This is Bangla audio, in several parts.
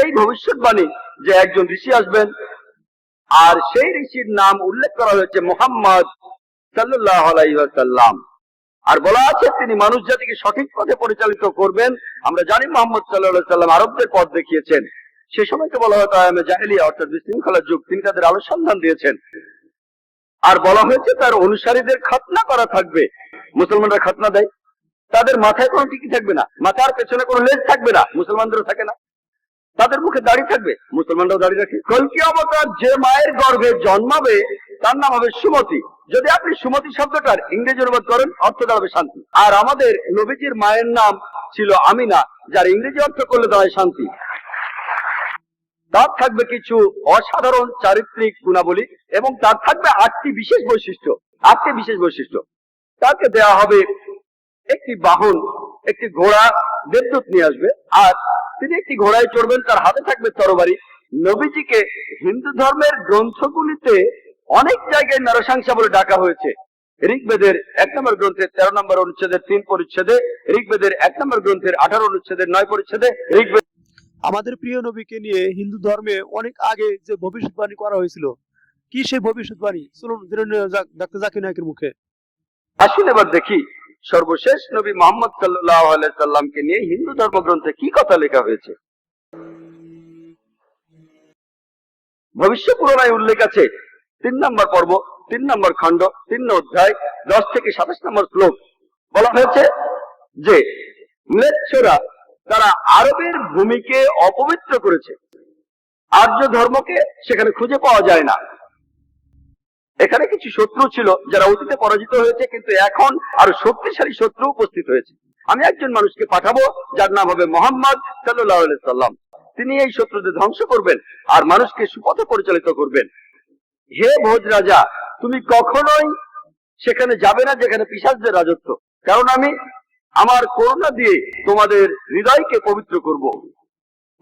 এই ভবিষ্যৎবাণী যে একজন ঋষি আসবেন, আর সেই ঋষির নাম উল্লেখ করা হয়েছে মোহাম্মদ আলাইসাল্লাম আর বলা আছে তিনি মানুষ জাতিকে সঠিক পথে পরিচালিত করবেন। আমরা জানি মোহাম্মদ সাল্লাম আরবদের পথ দেখিয়েছেন। সে সময়কে বলা হয় জাহেলিয়া, অর্থাৎ বিশৃঙ্খলার যুগ। তিনি তাদের আলো সন্ধান দিয়েছেন। আর বলা হয়েছে তার অনুসারীদের খাতনা করা থাকবে। মুসলমানরা খাতনা দেয়। তাদের মাথায় কোনো টিকি থাকবে না। মাথার পেছনে কোনো লেজ থাকবে না। মুসলমানদেরও থাকে না। তাদের মুখে দাড়ি থাকবে। মুসলমানরাও দাড়ি রাখে। কলকি অবতার যে মায়ের গর্ভে জন্মাবে, তার নাম হবে সুমতি। যদি আপনি সুমতি শব্দটার ইংরেজি অনুবাদ করেন অর্থ দাঁড়াবে শান্তি। আর আমাদের নবীজির মায়ের নাম ছিল আমিনা, যার ইংরেজি অর্থ করলে দাঁড়ায় শান্তি। তার থাকবে কিছু অসাধারণ চারিত্রিক গুণাবলী এবং তার থাকবে আটটি বিশেষ বৈশিষ্ট্য। আটটি বিশেষ বৈশিষ্ট্য। তাকে দেয়া হবে একটি বাহন, একটি ঘোড়া বিদ্যুৎ নিয়ে আসবে। আর তিনি একটি ঘোড়ায় চড়বেন তার হাতে থাকবে তরবারি। নবীজিকে হিন্দু ধর্মের গ্রন্থগুলিতে অনেক জায়গায় নরসংসা বলে ডাকা হয়েছে। ঋগ্বেদের এক নম্বর গ্রন্থের তেরো নম্বর অনুচ্ছেদের তিন পরিচ্ছেদে ঋগ্বেদের এক নম্বর গ্রন্থের আঠারো অনুচ্ছেদের নয় পরিচ্ছেদে ঋগ্বেদ আমাদের প্রিয় নবীকে নিয়ে হিন্দু ধর্মে অনেক আগে যে ভবিষ্যৎবাণী করা হয়েছিল কি সেই ভবিষ্যৎবাণী? চলুন জেনে যাক ডাক্তার জাকির নায়কের মুখে। আসুন এবার দেখি সর্বশেষ নবী মোহাম্মদ সাল্লাহ সাল্লামকে নিয়ে হিন্দু ধর্মগ্রন্থে কি কথা লেখা হয়েছে? ভবিষ্য পুরনায় উল্লেখ আছে, তিন নম্বর পর্ব, তিন নম্বর খণ্ড, তিন অধ্যায়, দশ থেকে সাতাশ নম্বর শ্লোক। বলা হয়েছে যে, ম্লেচ্ছরা তারা আরবের ভূমিকে অপবিত্র করেছে। আর্য ধর্মকে সেখানে খুঁজে পাওয়া যায় না। এখানে কিছু শত্রু ছিল যারা অতীতে পরাজিত হয়েছে, কিন্তু এখন আরও শক্তিশালী শত্রু উপস্থিত হয়েছে। আমি একজন মানুষকে পাঠাবো, যার নাম হবে মোহাম্মদ সাল্লাম তিনি এই শত্রুদের ধ্বংস করবেন আর মানুষকে সুপথে পরিচালিত করবেন। হে ভোজ রাজা, তুমি কখনোই সেখানে যাবে না যেখানে পিসাজদের রাজত্ব। কারণ আমি আমার করুণা দিয়ে তোমাদের হৃদয়কে পবিত্র করব।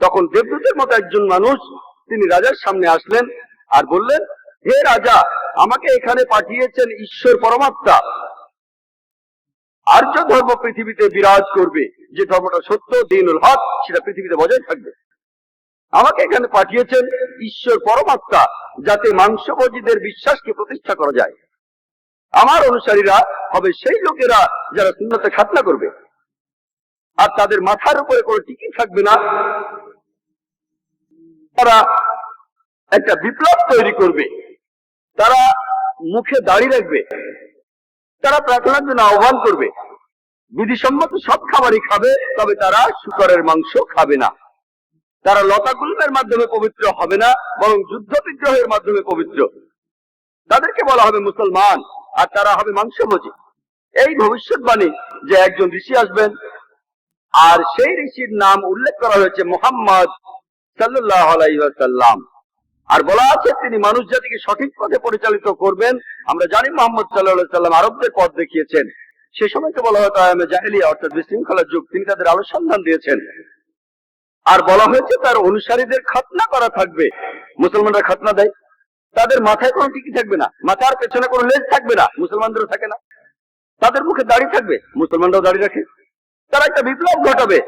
তখন দেবদূতের মতো একজন মানুষ তিনি রাজার সামনে আসলেন আর বললেন হে রাজা, আমাকে এখানে পাঠিয়েছেন ঈশ্বর পরমাত্মা। আর্য ধর্ম পৃথিবীতে বিরাজ করবে, যে ধর্মটা সত্য, দিনুল হক, সেটা পৃথিবীতে বজায় থাকবে। আমাকে এখানে পাঠিয়েছেন ঈশ্বর পরমাত্মা, যাতে মাংসভোজীদের বিশ্বাসকে প্রতিষ্ঠা করা যায়। আমার অনুসারীরা হবে সেই লোকেরা যারা শূন্যতে খাতনা করবে। আর তাদের মাথার উপরে কোনো টিকি থাকবে না। তারা একটা বিপ্লব তৈরি করবে। তারা মুখে দাড়ি রাখবে, তারা প্রার্থনার জন্য আহ্বান করবে। বিধিসম্মত সব খাবারই খাবে, তবে তারা শুকরের মাংস খাবে না। তারা লতা গুল্মের মাধ্যমে পবিত্র হবে না, বরং যুদ্ধ বিগ্রহের মাধ্যমে পবিত্র। তাদেরকে বলা হবে মুসলমান, আর তারা হবে মাংস মাংসভোজী। এই ভবিষ্যৎবাণী যে একজন ঋষি আসবেন, আর সেই ঋষির নাম উল্লেখ করা হয়েছে মোহাম্মদ সাল্লাহ আলাইসাল্লাম আর বলা আছে, তিনি মানুষ জাতিকে সঠিক পথে পরিচালিত করবেন। আমরা জানি মোহাম্মদ সাল্লাহ সাল্লাম আরবদের পথ দেখিয়েছেন। সে সময়কে বলা হয় তায়ামে জাহেলিয়া, অর্থাৎ বিশৃঙ্খলার যুগ। তিনি তাদের আলো সন্ধান দিয়েছেন। আর বলা হয়েছে, তার অনুসারীদের খাতনা করা থাকবে। মুসলমানরা খাতনা দেয়। তাদের মাথায় কোনো টিকি থাকবে না। মাথার পেছনে কোনো লেজ থাকবে না। মুসলমানদেরও থাকে না। তাদের মুখে দাড়ি থাকবে। মুসলমানরাও দাড়ি রাখে। তারা একটা বিপ্লব ঘটাবে।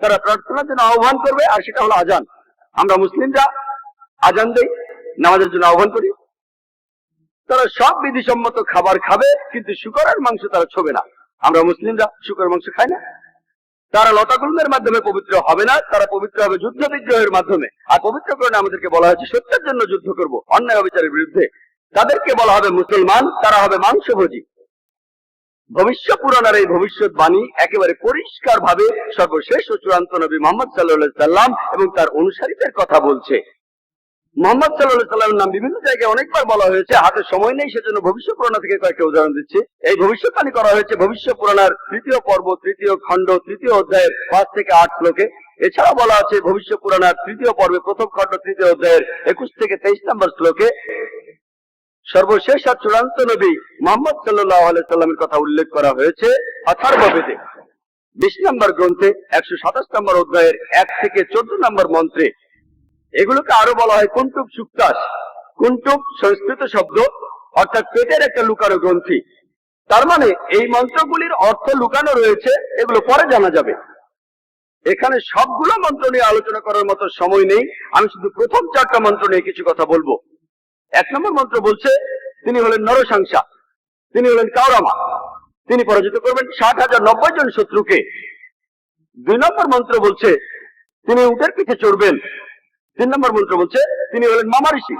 তারা প্রার্থনার জন্য আহ্বান করবে, আর সেটা হলো আজান। আমরা মুসলিমরা আজান দেই, নামাজের জন্য আহ্বান করি। তারা সব বিধিসম্মত খাবার খাবে, কিন্তু শুকরের মাংস তারা ছোবে না। আমরা মুসলিমরা শুকরের মাংস খাই না। তারা লতাগুল্মের মাধ্যমে পবিত্র হবে না, তারা পবিত্র হবে যুদ্ধ বিগ্রহের মাধ্যমে। আর পবিত্রকরণে আমাদেরকে বলা হয়েছে, সত্যের জন্য যুদ্ধ করব, অন্যায় অবিচারের বিরুদ্ধে। তাদেরকে বলা হবে মুসলমান, তারা হবে মাংসভোজী। ভবিষ্য পুরাণের এই ভবিষ্যৎবাণী একেবারে পরিষ্কার ভাবে সর্বশেষ ও চূড়ান্ত নবী মোহাম্মদ সাল্লাহ সাল্লাম এবং তার অনুসারীদের কথা বলছে। মোহাম্মদ সাল্লাহ সাল্লামের নাম বিভিন্ন জায়গায় অনেকবার বলা হয়েছে। হাতে সময় নেই, সেজন্য ভবিষ্য পুরাণা থেকে কয়েকটা উদাহরণ দিচ্ছি। এই ভবিষ্যৎবাণী করা হয়েছে ভবিষ্য পুরাণার তৃতীয় পর্ব, তৃতীয় খণ্ড, তৃতীয় অধ্যায়ের পাঁচ থেকে আট শ্লোকে। এছাড়া বলা আছে ভবিষ্য পুরাণার তৃতীয় পর্বে প্রথম খণ্ড, তৃতীয় অধ্যায়ের একুশ থেকে তেইশ নম্বর শ্লোকে সর্বশেষ আর চূড়ান্ত নবী মোহাম্মদ সাল্লাহ সাল্লামের কথা উল্লেখ করা হয়েছে অথার্ব বেদে বিশ নম্বর গ্রন্থে, একশো সাতাশ নম্বর অধ্যায়ের এক থেকে চোদ্দ নম্বর মন্ত্রে এগুলোকে আরও বলা হয় কুন্টুক সুক্তাস। কুন্টুক সংস্কৃত শব্দ, অর্থাৎ পেটের একটা লুকানো গ্রন্থি। তার মানে এই মন্ত্রগুলির অর্থ লুকানো রয়েছে, এগুলো পরে জানা যাবে। এখানে সবগুলো মন্ত্র নিয়ে আলোচনা করার মতো সময় নেই, আমি শুধু প্রথম চারটা মন্ত্র নিয়ে কিছু কথা বলব। এক নম্বর মন্ত্র বলছে, তিনি হলেন নরসংসা, তিনি হলেন কাউরামা তিনি পরাজিত করবেন ষাট হাজার নব্বই জন শত্রুকে। দুই নম্বর মন্ত্র বলছে, তিনি উটের পিঠে চড়বেন তিন নম্বর মন্ত্র বলছে, তিনি হলেন মামা ঋষি।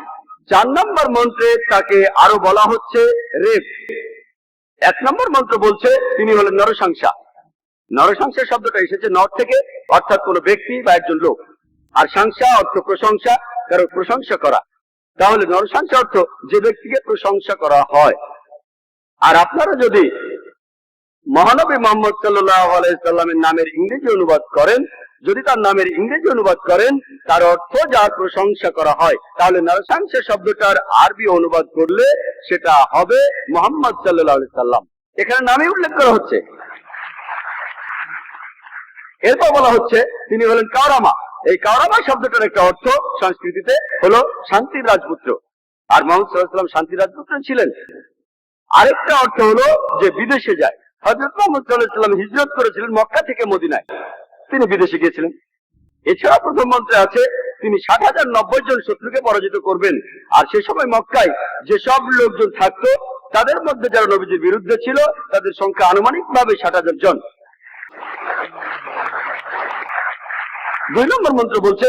চার নম্বর মন্ত্রে তাকে আরও বলা হচ্ছে রেপ। এক নম্বর মন্ত্র বলছে, তিনি হলেন নরসংসা। নরসংসা শব্দটা এসেছে নর থেকে, অর্থাৎ কোন ব্যক্তি বা একজন লোক। আর সংসা অর্থ প্রশংসা কারও প্রশংসা করা। তাহলে নরসংসা অর্থ যে ব্যক্তিকে প্রশংসা করা হয়। আর আপনারা যদি মহানবী মোহাম্মদ সাল্লাহ আলাইসাল্লামের নামের ইংরেজি অনুবাদ করেন যদি তার নামের ইংরেজি অনুবাদ করেন, তার অর্থ যার প্রশংসা করা হয়, তাহলে নরসংসা শব্দটার আরবি অনুবাদ করলে সেটা হবে মোহাম্মদ সাল্লাহ সাল্লাম। এখানে নামে উল্লেখ করা হচ্ছে। এরপর বলা হচ্ছে, তিনি হলেন কাওরামা। এই কাওরামা শব্দটার একটা অর্থ সংস্কৃতিতে হলো শান্তির রাজপুত্র। আর মোহাম্মদ সাল্লাহ শান্তির রাজপুত্র ছিলেন। আরেকটা অর্থ হলো যে বিদেশে যায়। হজরত মোহাম্মদ সাল্লাম হিজরত করেছিলেন মক্কা থেকে মদিনায়। তিনি বিদেশে গিয়েছিলেন। এছাড়া প্রথম মন্ত্রে আছে, তিনি ষাট হাজার নব্বই জন শত্রুকে পরাজিত করবেন। আর সে সময় মক্কায় যেসব লোকজন থাকতো, তাদের মধ্যে যারা নবীজির বিরুদ্ধে ছিল, তাদের সংখ্যা আনুমানিক ভাবে ষাট হাজার জন। দুই নম্বর মন্ত্র বলছে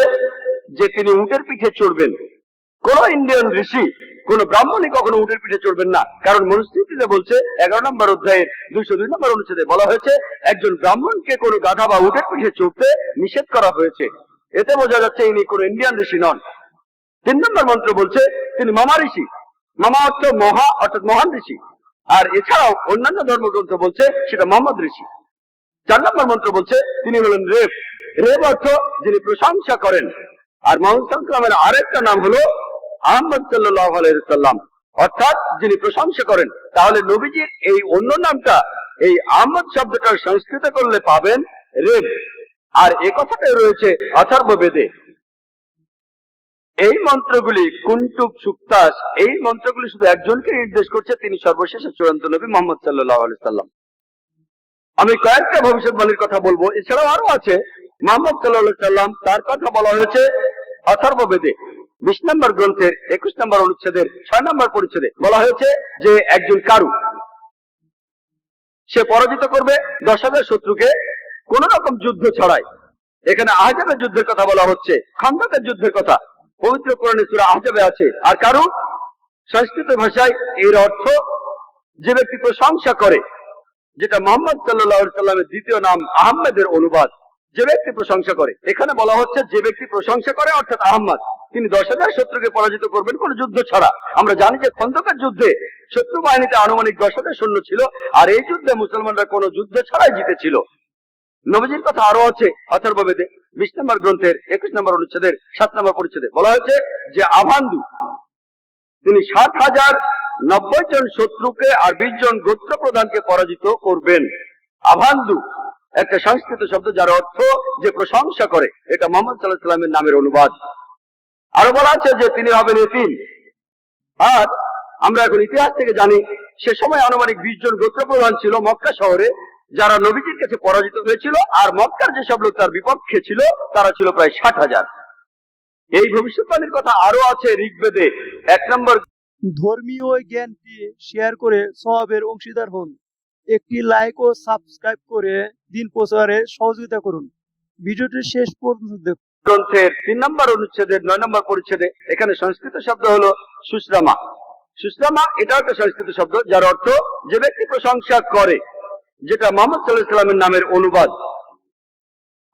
যে তিনি উটের পিঠে চড়বেন। কোন ইন্ডিয়ান ঋষি, কোন ব্রাহ্মণই কখনো উটের পিঠে চড়বেন না। কারণ মনুস্মৃতিতে বলছে, এগারো নম্বর অধ্যায়ের দুইশো দুই নম্বর অনুচ্ছেদে বলা হয়েছে, একজন ব্রাহ্মণকে কোনো গাধা বা উটের পিঠে চড়তে নিষেধ করা হয়েছে। এতে বোঝা যাচ্ছে ইনি কোন ইন্ডিয়ান ঋষি নন। তিন নম্বর মন্ত্র বলছে, তিনি মামা ঋষি। মামা অর্থ মহা, অর্থাৎ মহান ঋষি। আর এছাড়াও অন্যান্য ধর্মগ্রন্থ বলছে, সেটা মোহাম্মদ ঋষি। চার নম্বর মন্ত্র বলছে, তিনি হলেন রেব। রেব অর্থ যিনি প্রশংসা করেন। আর মোহাম্মদ সাল্লামের আরেকটা নাম হলো আহমদ সাল্লাহ আলাইসাল্লাম অর্থাৎ যিনি প্রশংসা করেন, তাহলে নবীজির এই অন্য নামটা, এই আহমদ শব্দটার সংস্কৃত করলে পাবেন রেব। আর এ কথাটাই রয়েছে অথর্ব বেদে এই মন্ত্রগুলি কুন্টুব সুক্তাস, এই মন্ত্রগুলি শুধু একজনকে নির্দেশ করছে, তিনি সর্বশেষ চূড়ান্ত নবী মোহাম্মদ সাল্লাহ সাল্লাম আমি কয়েকটা ভবিষ্যৎবাণীর কথা বলব, এছাড়াও আরও আছে। মোহাম্মদ সাল্লাহ সাল্লাম তার কথা বলা হয়েছে অথর্ব বেদে বিশ নম্বর গ্রন্থের একুশ নম্বর অনুচ্ছেদের, ছয় নম্বর পরিচ্ছেদে বলা হয়েছে যে একজন কারু, সে পরাজিত করবে দশ হাজার শত্রুকে কোন রকম যুদ্ধ ছড়াই এখানে আহজাবের যুদ্ধের কথা বলা হচ্ছে, খান্দাকের যুদ্ধের কথা। পবিত্র কোরআনে সুরা আহজাবে আছে। আর কারু? সংস্কৃত ভাষায় এর অর্থ যে ব্যক্তি প্রশংসা করে, যেটা মোহাম্মদ সাল্লাহ সাল্লামের দ্বিতীয় নাম আহমেদের অনুবাদ। যে ব্যক্তি প্রশংসা করে। এখানে বলা হচ্ছে যে ব্যক্তি প্রশংসা করে অর্থাৎ আহমদ তিনি দশ হাজার শত্রুকে পরাজিত করবেন, কোন যুদ্ধ ছাড়া। আমরা জানি যে খন্দকের যুদ্ধে শত্রু বাহিনীতে আনুমানিক দশ হাজার সৈন্য ছিল, আর এই যুদ্ধে মুসলমানরা কোনো যুদ্ধ ছাড়াই জিতেছিল। নবীজির কথা আরও আছে অথর্ববেদে বিশ নম্বর গ্রন্থের একুশ নম্বর অনুচ্ছেদের সাত নম্বর পরিচ্ছেদে। বলা হয়েছে যে আভান্দু তিনি সাত হাজার নব্বই জন শত্রুকে আর বিশ জন গোত্র প্রধানকে পরাজিত করবেন। আভান্দু একটা সংস্কৃত শব্দ যার অর্থ যে প্রশংসা করে, এটা মোহাম্মদ সাল্লাহ সাল্লামের নামের অনুবাদ। আরও বলা আছে যে তিনি হবেন এতিম। আর আমরা এখন ইতিহাস থেকে জানি, সে সময় আনুমানিক বিশ জন গোত্র প্রধান ছিল মক্কা শহরে, যারা নবীজির কাছে পরাজিত হয়েছিল, আর মক্কার যেসব লোক তার বিপক্ষে ছিল, তারা ছিল প্রায় ষাট হাজার। এই ভবিষ্যৎবাণীর কথা আরও আছে ঋগ্বেদে। এক নম্বর ধর্মীয় জ্ঞানটি শেয়ার করে সবের অংশীদার হন। একটি লাইক ও সাবস্ক্রাইব করে দিন প্রচারে সহযোগিতা করুন। ভিডিওটি শেষ পর্যন্ত দেখুন। গ্রন্থের তিন নম্বর অনুচ্ছেদের নয় নম্বর পরিচ্ছেদে এখানে সংস্কৃত শব্দ হলো সুশ্রামা। সুশ্রামা এটা একটা সংস্কৃত শব্দ, যার অর্থ যে ব্যক্তি প্রশংসা করে, যেটা মোহাম্মদ সাল্লাহ সাল্লামের নামের অনুবাদ।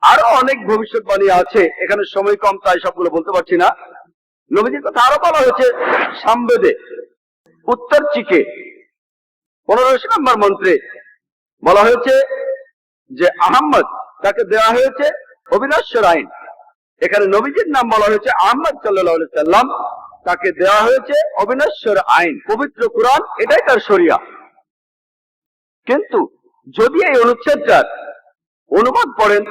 আরও অনেক ভবিষ্যৎবাণী আছে, এখানে সময় কম, তাই সবগুলো বলতে পারছি না। নবীজির কথা আরও বলা হয়েছে, সামবেদে, উত্তর চিকে। পনেরোশো নম্বর মন্ত্রে বলা হয়েছে যে আহম্মদ, তাকে দেওয়া হয়েছে অবিনশ্বর আইন। এখানে নবীজির নাম বলা হয়েছে সাল্লাহ সাল্লাম। তাকে দেওয়া হয়েছে অবিনশ্বর আইন, পবিত্র কোরআন, এটাই তার শরিয়া। কিন্তু যদি এই অনুচ্ছেদটার অনুবাদ করেন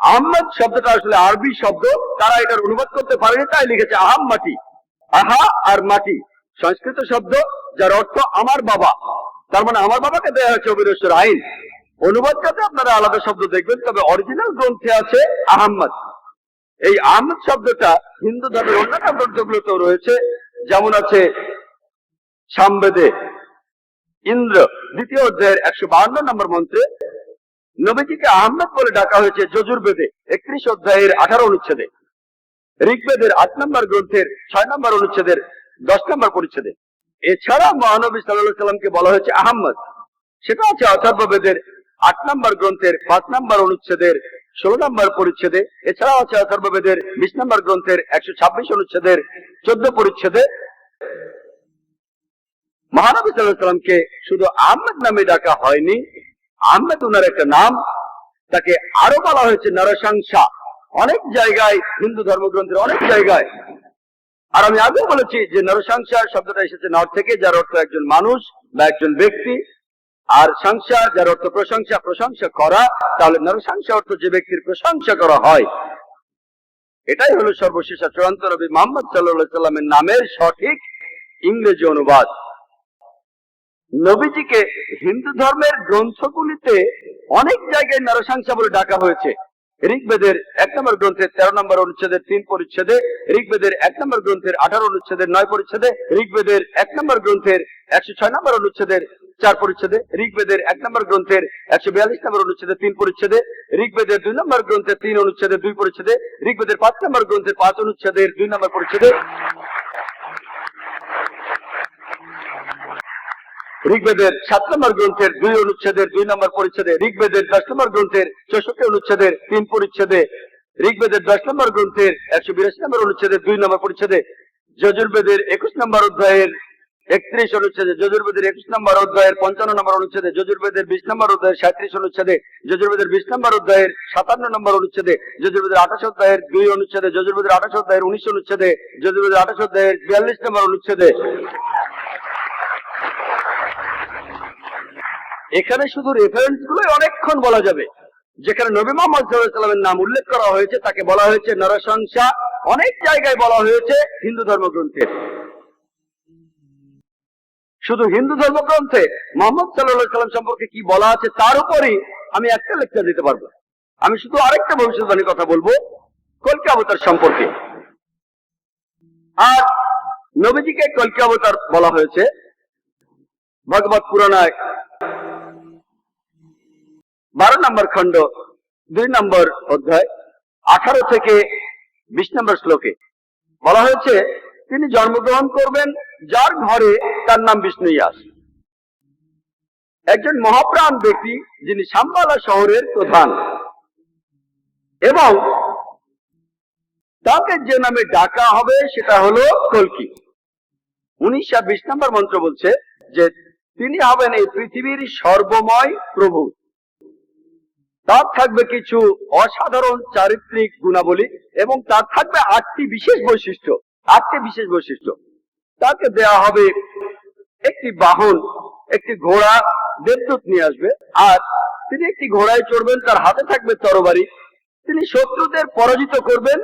আহম্মদ শব্দটা আসলে আরবি শব্দ, তারা এটার অনুবাদ করতে পারেনি, তাই লিখেছে আহাম মাটি আহা আর মাটি। সংস্কৃত শব্দ, যার অর্থ আমার বাবা। তার মানে আমার বাবাকে দেওয়া হয়েছে অবিনশ্বর আইন। অনুবাদটাতে আপনারা আলাদা শব্দ দেখবেন, তবে অরিজিনাল গ্রন্থে আছে আহম্মদ। এই আহমদ শব্দটা হিন্দু ধর্মের অন্যান্য গ্রন্থগুলোতেও রয়েছে। যেমন আছে সামবেদে ইন্দ্র, দ্বিতীয় অধ্যায়ের একশো বাহান্ন নম্বর মন্ত্রে, নবীজিকে আহমেদ বলে ডাকা হয়েছে যজুর্বেদে, একত্রিশ অধ্যায়ের আঠারো অনুচ্ছেদে। ঋগ্বেদের আট নম্বর গ্রন্থের ছয় নম্বর অনুচ্ছেদের দশ নম্বর পরিচ্ছেদে। এছাড়া মহানবী সাল্লাহ সাল্লামকে বলা হয়েছে আহম্মদ। সেটা আছে অথর্ববেদের আট নম্বর গ্রন্থের, পাঁচ নম্বর অনুচ্ছেদের, ষোলো নম্বর পরিচ্ছেদে। এছাড়াও আছে অথর্ববেদের বিশ নম্বর গ্রন্থের, একশো ছাব্বিশ অনুচ্ছেদের, চোদ্দ পরিচ্ছেদে। মহানবী সাল্লাহ সাল্লামকে শুধু আহমেদ নামে ডাকা হয়নি আহমেদ উনার একটা নাম। তাকে আরও বলা হয়েছে নরসংসা অনেক জায়গায় হিন্দু ধর্মগ্রন্থের অনেক জায়গায় আর আমি আগেও বলেছি যে নরসংসা শব্দটা এসেছে নর থেকে, যার অর্থ একজন মানুষ বা একজন ব্যক্তি। আর সংসা যার অর্থ প্রশংসা প্রশংসা করা, তাহলে নরসংসা অর্থ যে ব্যক্তির প্রশংসা করা হয়। এটাই হলো সর্বশেষ চূড়ান্ত রবি মোহাম্মদ সাল্লাহ সাল্লামের নামের সঠিক ইংরেজি অনুবাদ। নবীজিকে হিন্দু ধর্মের গ্রন্থগুলিতে অনেক জায়গায় নরসংসা বলে ডাকা হয়েছে। ঋগ্বেদের এক নম্বর গ্রন্থের তেরো নম্বর অনুচ্ছেদের তিন পরিচ্ছেদে, ঋগ্বেদের এক নম্বর গ্রন্থের আঠারো অনুচ্ছেদের নয় পরিচ্ছেদে, ঋগ্বেদের এক নম্বর গ্রন্থের একশো ছয় নম্বর অনুচ্ছেদের চার পরিচ্ছেদে, ঋগ্বেদের এক নম্বর গ্রন্থের একশো বিয়াল্লিশ নম্বর অনুচ্ছেদে তিন পরিচ্ছেদে, ঋগ্বেদের দুই নম্বর গ্রন্থের তিন অনুচ্ছেদে দুই পরিচ্ছেদে, ঋগ্বেদের পাঁচ নম্বর গ্রন্থের পাঁচ অনুচ্ছেদের দুই নম্বর পরিচ্ছেদে। ঋগ্বেদের সাত নম্বর গ্রন্থের দুই অনুচ্ছেদের, দুই নম্বর পরিচ্ছেদে ঋগ্বেদের দশ নম্বর গ্রন্থের চৌষট্টি অনুচ্ছেদের তিন পরিচ্ছেদে ঋগ্বেদের দশ নম্বর গ্রন্থের একশো বিরাশি নম্বর অনুচ্ছেদের দুই নম্বর পরিচ্ছেদে যজুর্বেদের একুশ নম্বর অধ্যায়ের একত্রিশ অনুচ্ছেদে, যজুর্বেদের একুশ নম্বর অধ্যায়ের পঞ্চান্ন নম্বর অনুচ্ছেদে, যজুর্বেদের বিশ নম্বর অধ্যায়ের সাঁত্রিশ অনুচ্ছেদে, যজুর্বেদের বিশ নম্বর অধ্যায়ের সাতান্ন নম্বর অনুচ্ছেদে, যজুর্বেদের আঠাশ অধ্যায়ের দুই অনুচ্ছেদে, যজুর্বেদের আঠাশ অধ্যায়ের উনিশ অনুচ্ছেদে, যজুর্বেদের আঠাশ অধ্যায়ের বিয়াল্লিশ নম্বর অনুচ্ছেদে। এখানে শুধু রেফারেন্স গুলোই অনেকক্ষণ বলা যাবে। যেখানে নবী মোহাম্মদ সাল্লামের নাম উল্লেখ করা হয়েছে, তাকে বলা হয়েছে নরসংসা। অনেক জায়গায় বলা হয়েছে হিন্দু ধর্মগ্রন্থে। শুধু হিন্দু ধর্মগ্রন্থে মোহাম্মদ সাল্লাহ সাল্লাম সম্পর্কে কি বলা আছে, তার উপরই আমি একটা লেকচার দিতে পারব। আমি শুধু আরেকটা ভবিষ্যৎবাণী কথা বলব, কলকি অবতার সম্পর্কে। আর নবীজিকে কলকি অবতার বলা হয়েছে। ভগবত পুরাণায় বারো নম্বর খণ্ড, দুই নম্বর অধ্যায়, আঠারো থেকে বিশ নম্বর শ্লোকে। বলা হয়েছে, তিনি জন্মগ্রহণ করবেন যার ঘরে তার নাম বিষ্ণু ইয়াস একজন মহাপ্রাণ ব্যক্তি যিনি সাম্বালা শহরের প্রধান। এবং তাকে যে নামে ডাকা হবে সেটা হলো কলকি। উনিশ বিশ নম্বর মন্ত্র বলছে যে, তিনি হবেন এই পৃথিবীর সর্বময় প্রভু। তার থাকবে কিছু অসাধারণ চারিত্রিক গুণাবলী এবং তার থাকবে আটটি বিশেষ বৈশিষ্ট্য, আটটি বিশেষ বৈশিষ্ট্য। তাকে দেয়া হবে একটি বাহন, একটি ঘোড়া, দেবদূত নিয়ে আসবে। আর তিনি একটি ঘোড়ায় চড়বেন, তার হাতে থাকবে তরবারি। তিনি শত্রুদের পরাজিত করবেন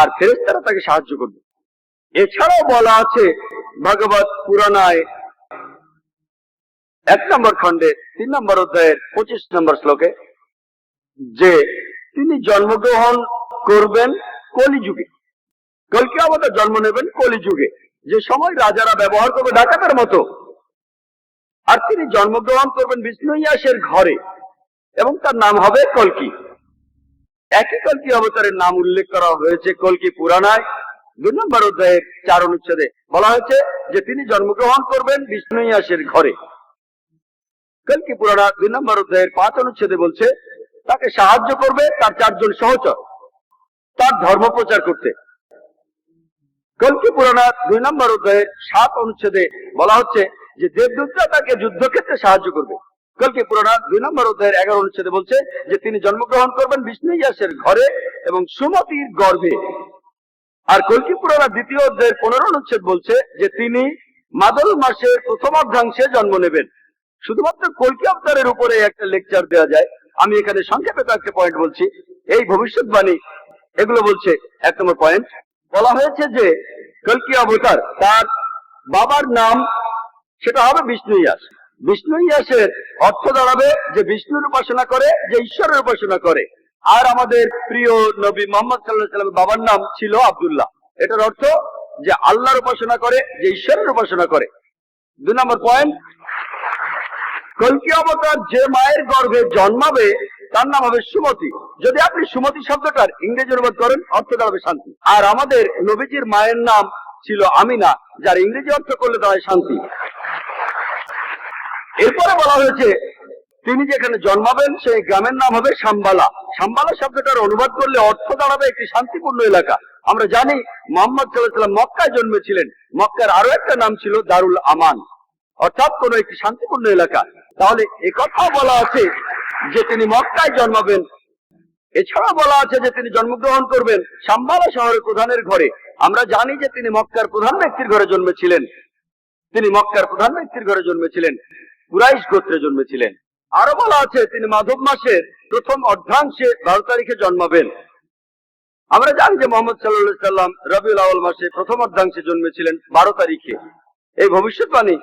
আর ফেরেস্তারা তাকে সাহায্য করবে। এছাড়াও বলা আছে ভগবত পুরাণায় এক নম্বর খণ্ডে, তিন নম্বর অধ্যায়ের পঁচিশ নম্বর শ্লোকে যে তিনি জন্মগ্রহণ করবেন কলিযুগে। কলকি আমাদের জন্ম নেবেন কলিযুগে। যে সময় রাজারা ব্যবহার করবে ডাকাতের মতো। আর তিনি জন্মগ্রহণ করবেন বিষ্ণু ইয়াসের ঘরে। এবং তার নাম হবে কলকি। একই কলকি অবতারের নাম উল্লেখ করা হয়েছে কলকি পুরাণায়। দুই নম্বর অধ্যায়ের চার অনুচ্ছেদে বলা হয়েছে যে তিনি জন্মগ্রহণ করবেন বিষ্ণু ইয়াসের ঘরে। কলকি পুরাণা দুই নম্বর অধ্যায়ের পাঁচ অনুচ্ছেদে বলছে তাকে সাহায্য করবে তার চারজন সহচর, তার ধর্ম প্রচার করতে। কলকি পুরাণা দুই নম্বর অধ্যায়ের সাত অনুচ্ছেদে বলা হচ্ছে যে দেবদূতরা তাকে যুদ্ধক্ষেত্রে সাহায্য করবে। কলকি পুরাণা দুই নম্বর অধ্যায়ের এগারো অনুচ্ছেদে বলছে যে তিনি জন্মগ্রহণ করবেন বিষ্ণু ইয়াসের ঘরে এবং সুমতির গর্ভে। আর কলকি পুরাণা দ্বিতীয় অধ্যায়ের পনেরো অনুচ্ছেদ বলছে যে তিনি মাদল মাসের প্রথম অর্ধাংশে জন্ম নেবেন। শুধুমাত্র কলকি অবতারের উপরে একটা লেকচার দেওয়া যায়। আমি এখানে সংক্ষেপে কয়েকটা পয়েন্ট বলছি। এই ভবিষ্যৎবাণী, এগুলো বলছে এক নম্বর পয়েন্ট বলা হয়েছে যে, কলকি অবতার, তার বাবার নাম সেটা হবে বিষ্ণু ইয়াস বিষ্ণু ইয়াসের অর্থ দাঁড়াবে যে বিষ্ণুর উপাসনা করে, যে ঈশ্বরের উপাসনা করে। আর আমাদের প্রিয় নবী মোহাম্মদ সাল্লাহ সাল্লামের বাবার নাম ছিল আব্দুল্লাহ। এটার অর্থ যে আল্লাহর উপাসনা করে, যে ঈশ্বরের উপাসনা করে। দুই নম্বর পয়েন্ট কলকি অবতার যে মায়ের গর্ভে জন্মাবে, তার নাম হবে সুমতি। যদি আপনি সুমতি শব্দটার ইংরেজি অনুবাদ করেন, অর্থ দাঁড়াবে শান্তি। আর আমাদের নবীজির মায়ের নাম ছিল আমিনা, যার ইংরেজি অর্থ করলে দাঁড়ায় শান্তি। এরপরে বলা হয়েছে, তিনি যেখানে জন্মাবেন, সেই গ্রামের নাম হবে সাম্বালা। সাম্বালা শব্দটার অনুবাদ করলে অর্থ দাঁড়াবে একটি শান্তিপূর্ণ এলাকা। আমরা জানি, মোহাম্মদ সাল্লাহ মক্কায় জন্মেছিলেন। মক্কার আরও একটা নাম ছিল দারুল আমান। অর্থাৎ কোন একটি শান্তিপূর্ণ এলাকা। তাহলে একথাও বলা আছে যে তিনি মক্কায় জন্মাবেন। এছাড়া বলা আছে যে তিনি জন্মগ্রহণ করবেন সাম্বালা শহরের প্রধানের ঘরে। আমরা জানি যে তিনি মক্কার প্রধান ব্যক্তির ঘরে জন্মেছিলেন। তিনি মক্কার প্রধান ব্যক্তির ঘরে জন্মেছিলেন, কুরাইশ গোত্রে জন্মেছিলেন। আরও বলা আছে, তিনি মাধব মাসের প্রথম অর্ধাংশে বারো তারিখে জন্মাবেন। আমরা জানি যে মোহাম্মদ সাল্লাহ সাল্লাম রবিউল আউল মাসে প্রথম অর্ধাংশে জন্মেছিলেন বারো তারিখে। এই ভবিষ্যৎবাণী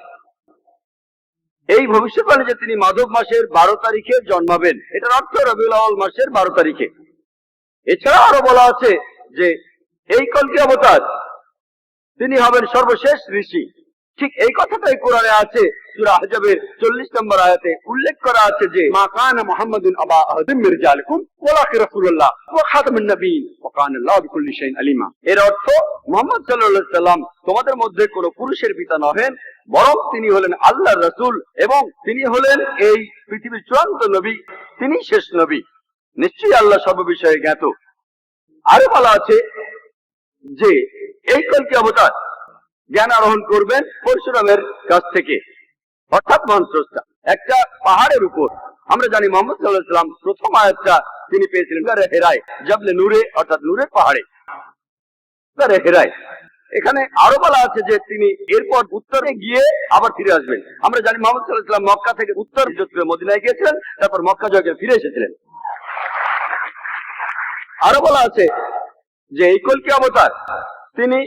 এই ভবিষ্যৎবাণী যে তিনি মাধব মাসের বারো তারিখে জন্মাবেন, এটার অর্থ রবিউল আউল মাসের বারো তারিখে। এছাড়া আরও বলা আছে যে এই কলকি অবতার, তিনি হবেন সর্বশেষ ঋষি। ঠিক এই কথাটাই কোরআনে আছে 40 নম্বর আয়াতে উল্লেখ করা আছে যে, মা কানা আবা আহাদিম মির রিজালিকুম ওয়ালাকি রাসূলুল্লাহ, ওয়া খাতামুন নবিয়্যিন, ওয়া আলিমা। এর অর্থ, মোহাম্মদ সাল্লাল্লাহু সাল্লাম তোমাদের মধ্যে কোনো পুরুষের পিতা নহেন বরং তিনি হলেন আল্লাহর রাসূল এবং তিনি হলেন এই পৃথিবীর চূড়ান্ত নবী, তিনি শেষ নবী। নিশ্চয়ই আল্লাহ সর্ববিষয়ে জ্ঞাত। আরও বলা আছে যে, এই কলকি অবতার জ্ঞান আরোহণ করবেন পরশুরামের কাছ থেকে। অর্থাৎ মহানস্রষ্টা একটা পাহাড়ের উপর। আমরা জানি মোহাম্মদ সাল্লাহ সাল্লাম প্রথম আয়াতটা তিনি পেয়েছিলেন হেরায়, জাবলে নূরে, অর্থাৎ নূরের পাহাড়ে। হেরায়। এখানে আরও বলা আছে যে তিনি এরপর উত্তরে গিয়ে আবার ফিরে আসবেন। আমরা জানি মোহাম্মদ সাল্লাহ মক্কা থেকে উত্তর মদিনায় গিয়েছিলেন, তারপর মক্কা জয়কে ফিরে এসেছিলেন। আরও বলা আছে যে এই কলকি অবতার? তিনি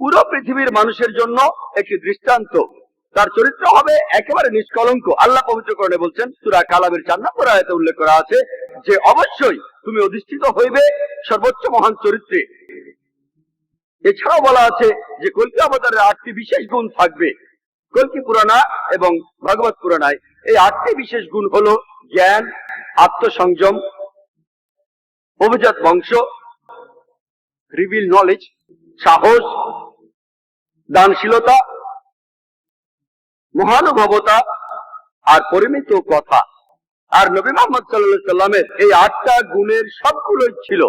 পুরো পৃথিবীর মানুষের জন্য একটি দৃষ্টান্ত। তার চরিত্র হবে একেবারে নিষ্কলঙ্ক। আল্লাহ পবিত্রকরণে বলছেন, সুরা কালামের চার নম্বর আয়াতে উল্লেখ করা আছে যে, অবশ্যই তুমি অধিষ্ঠিত হইবে সর্বোচ্চ মহান চরিত্রে। এছাড়াও বলা আছে যে কলকি অবতারের আটটি বিশেষ গুণ থাকবে। কলকি পুরাণা এবং ভগবত পুরাণায় এই আটটি বিশেষ গুণ হলো জ্ঞান, আত্মসংযম, অভিজাত বংশ রিভিল নলেজ সাহস, দানশীলতা, মহানুভবতা আর পরিমিত কথা। আর নবী মোহাম্মদ সাল্লাহ সাল্লামের এই আটটা গুণের সবগুলোই ছিল।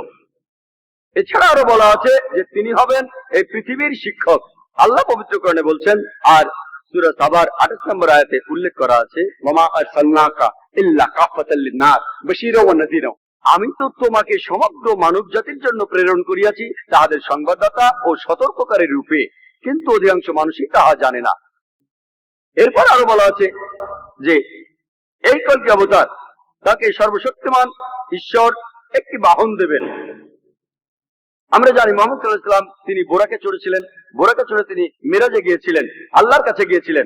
এছাড়া আরও বলা আছে যে তিনি হবেন এই পৃথিবীর শিক্ষক। আল্লাহ পবিত্রকরণে বলছেন, আর সুরা সাবার আঠাশ নম্বর আয়াতে উল্লেখ করা আছে মামা আর সাল্লাকা ইল্লা কাফাতাল লিন্নাস বাশীরা ওয়া নাযীরা আমি তো তোমাকে সমগ্র মানব জাতির জন্য প্রেরণ করিয়াছি, তাহাদের সংবাদদাতা ও সতর্ককারী রূপে। কিন্তু অধিকাংশ মানুষই তাহা জানে না। এরপর আরও বলা আছে যে, এই কলকি অবতার তাকে সর্বশক্তিমান ঈশ্বর একটি বাহন দেবেন। আমরা জানি মোহাম্মদ সাল্লাম তিনি বোরাকে চড়েছিলেন। বোরাকে চড়ে তিনি মেরাজে গিয়েছিলেন, আল্লাহর কাছে গিয়েছিলেন।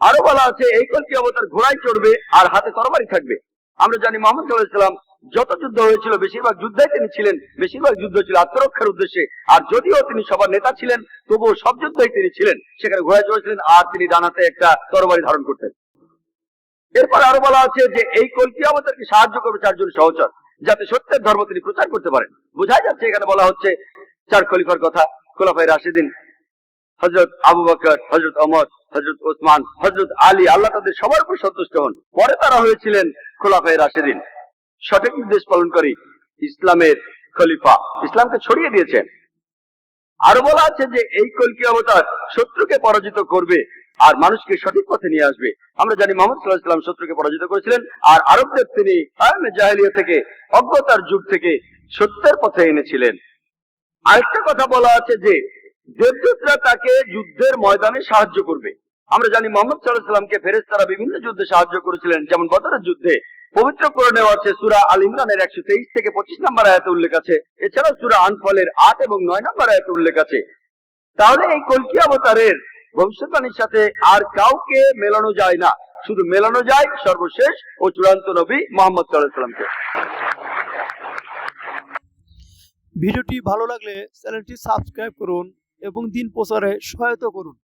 আরও বলা আছে, এই কলকি অবতার ঘোড়ায় চড়বে আর হাতে তরবারি থাকবে। আমরা জানি মোহাম্মদ সাল্লাম যত যুদ্ধ হয়েছিল, বেশিরভাগ যুদ্ধে তিনি ছিলেন। বেশিরভাগ যুদ্ধ ছিল আত্মরক্ষার উদ্দেশ্যে। আর যদিও তিনি সবার নেতা ছিলেন, তবুও সব যুদ্ধই তিনি ছিলেন। সেখানে ঘোড়ায় চড়েছিলেন আর তিনি ডানাতে একটা তরবারি ধারণ করতেন। এরপর আরও বলা আছে যে, এই কলকি অবতারকে সাহায্য করবে চারজন সহচর। যাতে সত্যের ধর্ম তিনি প্রচার করতে পারেন। বোঝা যাচ্ছে এখানে বলা হচ্ছে, চার খলিফার কথা খোলাফাই রাশিদিন হজরত আবু বকর হজরত অমর হজরত ওসমান হজরত আলী, আল্লাহ তাদের সবার উপর সন্তুষ্ট হন। পরে তারা হয়েছিলেন খোলাফাই রাশিদিন। সঠিক নির্দেশ পালনকারী ইসলামের খলিফা। ইসলামকে ছড়িয়ে দিয়েছেন। আরও বলা আছে যে, এই কলকি অবতার শত্রুকে পরাজিত করবে আর মানুষকে সঠিক পথে নিয়ে আসবে। আমরা জানি মোহাম্মদ সাল্লাহ সাল্লাম শত্রুকে পরাজিত করেছিলেন, আর আরবদের তিনি জাহেলিয়া থেকে অজ্ঞতার যুগ থেকে সত্যের পথে এনেছিলেন। আরেকটা কথা বলা আছে যে, দেবদূতরা তাকে যুদ্ধের ময়দানে সাহায্য করবে। আমরা জানি মোহাম্মদ সাল্লাহ সাল্লামকে ফেরেস্তারা বিভিন্ন যুদ্ধে সাহায্য করেছিলেন, যেমন বদরের যুদ্ধে। পবিত্র করে নেওয়া আছে, সুরা আল ইমরানের একশো তেইশ থেকে পঁচিশ নম্বর আয়াতে উল্লেখ আছে। এছাড়াও সুরা আনফলের আট এবং নয় নম্বর আয়াতে উল্লেখ আছে। তাহলে এই কলকি অবতারের ভবিষ্যৎবাণীর সাথে আর কাউকে মেলানো যায় না। শুধু মেলানো যায় সর্বশেষ ও চূড়ান্ত নবী মোহাম্মদ সাল্লাহামকে ভিডিওটি ভালো লাগলে চ্যানেলটি সাবস্ক্রাইব করুন এবং দিন প্রচারে সহায়তা করুন।